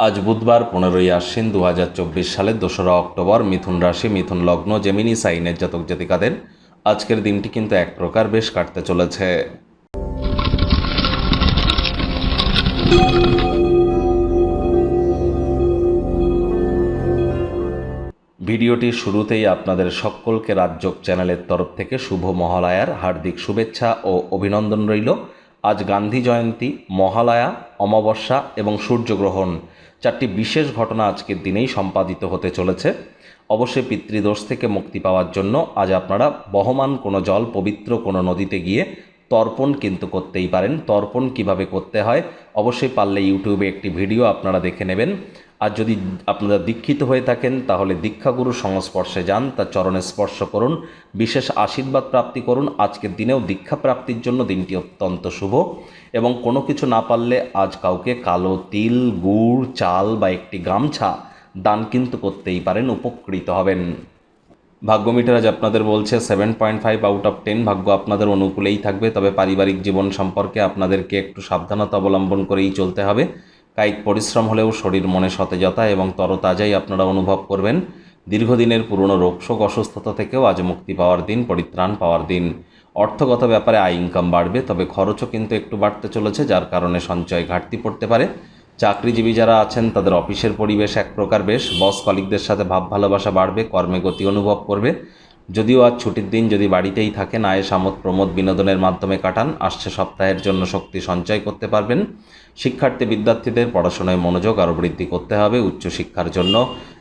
আজ বুধবার পনেরোই আশ্বিন দু হাজার চব্বিশ সালের দোসরা অক্টোবর মিথুন রাশি, মিথুন লগ্ন, জেমিনি, সাইনের জাতক জাতিকাদের আজকের দিনটি কিন্তু এক প্রকার বেশ কাটতে চলেছে। ভিডিওটির শুরুতেই আপনাদের সকলকে রাজযোগ চ্যানেলের তরফ থেকে শুভ মহালয়ার হার্দিক শুভেচ্ছা ও অভিনন্দন রইল। আজ গান্ধী জয়ন্তী, মহালয়া, অমাবস্যা এবং সূর্যগ্রহণ। চারটি বিশেষ ঘটনা আজকের দিনেই সম্পাদিত হতে চলেছে। অবশ্যই পিতৃদোষ থেকে মুক্তি পাওয়ার জন্য আজ আপনারা বহমান কোনো জল, পবিত্র কোনো নদীতে গিয়ে তর্পণ কিন্তু করতেই পারেন। তর্পণ কীভাবে করতে হয়, অবশ্যই পারলে ইউটিউবে একটি ভিডিও আপনারা দেখে নেবেন। আর যদি আপনারা দীক্ষিত হয়ে থাকেন, তাহলে দীক্ষাগুরু সংস্পর্শে যান, তার চরণে স্পর্শ করুন, বিশেষ আশীর্বাদ প্রাপ্তি করুন। আজকের দিনেও দীক্ষা প্রাপ্তির জন্য দিনটি অত্যন্ত শুভ এবং কোনো কিছু না পারলে আজ কাউকে কালো তিল, গুড়, চাল বা একটি গামছা দান কিন্তু করতেই পারেন, উপকৃত হবেন। ভাগ্য মিটার আজ আপনাদের বলছে seven point five out of ten ভাগ্য আপনাদের অনুকূলেই থাকবে, তবে পারিবারিক জীবন সম্পর্কে আপনাদেরকে একটু সাবধানতা অবলম্বন করেই চলতে হবে। কায়িক পরিশ্রম হলেও শরীর মনে সতেজতা এবং তরতাজাই আপনারা অনুভব করবেন। দীর্ঘদিনের পুরনো রোগশোক অসুস্থতা থেকেও আজ মুক্তি পাওয়ার দিন, পরিত্রাণ পাওয়ার দিন। অর্থগত ব্যাপারে আয় ইনকাম বাড়বে, তবে খরচও কিন্তু একটু বাড়তে চলেছে, যার কারণে সঞ্চয় ঘাটতি পড়তে পারে। চাকরিজীবী যারা আছেন, তাদের অফিসের পরিবেশ এক প্রকার বেশ। বস কলিকদের সাথে ভাব ভালোবাসা বাড়বে, কর্মে গতি অনুভব করবে। যদিও আজ ছুটির দিন যদি বাড়িতেই থাকেন আয়েস আমোদ প্রমোদ বিনোদনের মাধ্যমে কাটান, আসছে সপ্তাহের জন্য শক্তি সঞ্চয় করতে পারবেন। শিক্ষার্থী বিদ্যার্থীদের পড়াশোনায় মনোযোগ আরও বৃদ্ধি করতে হবে উচ্চশিক্ষার জন্য।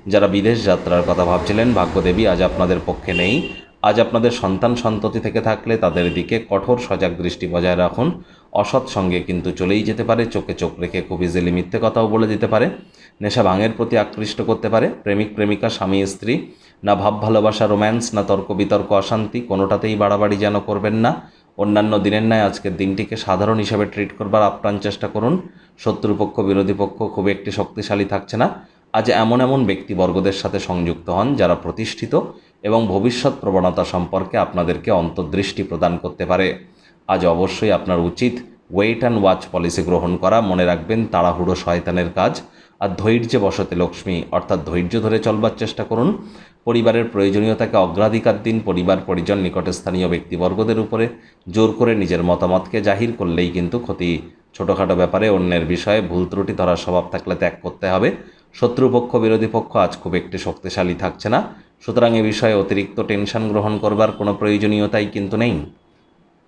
যারা বিদেশ যাত্রার কথা ভাবছিলেন, ভাগ্যদেবী আজ আপনাদের পক্ষে নেই। আজ আপনাদের সন্তান সন্ততি থেকে থাকলে তাদের দিকে কঠোর সজাগ দৃষ্টি বজায় রাখুন। অসৎ সঙ্গে কিন্তু চলেই যেতে পারে, চোখে চোখ রেখে খুব ইজিলি মিথ্যে কথাও বলে দিতে পারে। নেশা ভাঙের প্রতি আকৃষ্ট করতে পারে। প্রেমিক, প্রেমিকা, স্বামী, স্ত্রী না ভাব ভালোবাসা, রোম্যান্স, না তর্ক বিতর্ক, অশান্তি, কোনোটাতেই বাড়াবাড়ি যেন করবেন না। অন্যান্য দিনের ন্যায় আজকের দিনটিকে সাধারণ হিসাবে ট্রিট করবার আপ্রাণ চেষ্টা করুন। শত্রুপক্ষ, বিরোধী পক্ষ খুব একটি শক্তিশালী থাকছে না। আজ এমন এমন ব্যক্তিবর্গদের সাথে সংযুক্ত হন যারা প্রতিষ্ঠিত এবং ভবিষ্যৎ প্রবণতা সম্পর্কে আপনাদেরকে অন্তর্দৃষ্টি প্রদান করতে পারে। আজ অবশ্যই আপনার উচিত ওয়েট অ্যান্ড ওয়াচ পলিসি গ্রহণ করা। মনে রাখবেন, তাড়াহুড়ো শয়তানের কাজ। আর ধৈর্যে বসতে লক্ষ্মী, অর্থাৎ ধৈর্য ধরে চলবার চেষ্টা করুন। পরিবারের প্রয়োজনীয়তাকে অগ্রাধিকার দিন, পরিবার পরিজন নিকটে স্থানীয় ব্যক্তিবর্গদের উপরে জোর করে নিজের মতামতকে জাহির করলেই কিন্তু ক্ষতি। ছোটোখাটো ব্যাপারে অন্যের বিষয়ে ভুল ত্রুটি ধরার স্বভাব থাকলে ত্যাগ করতে হবে। শত্রুপক্ষ, বিরোধী পক্ষ আজ খুব একটি শক্তিশালী থাকছে না। সুতরাং এ বিষয়ে অতিরিক্ত টেনশন গ্রহণ করবার কোনো প্রয়োজনীয়তাই কিন্তু নেই।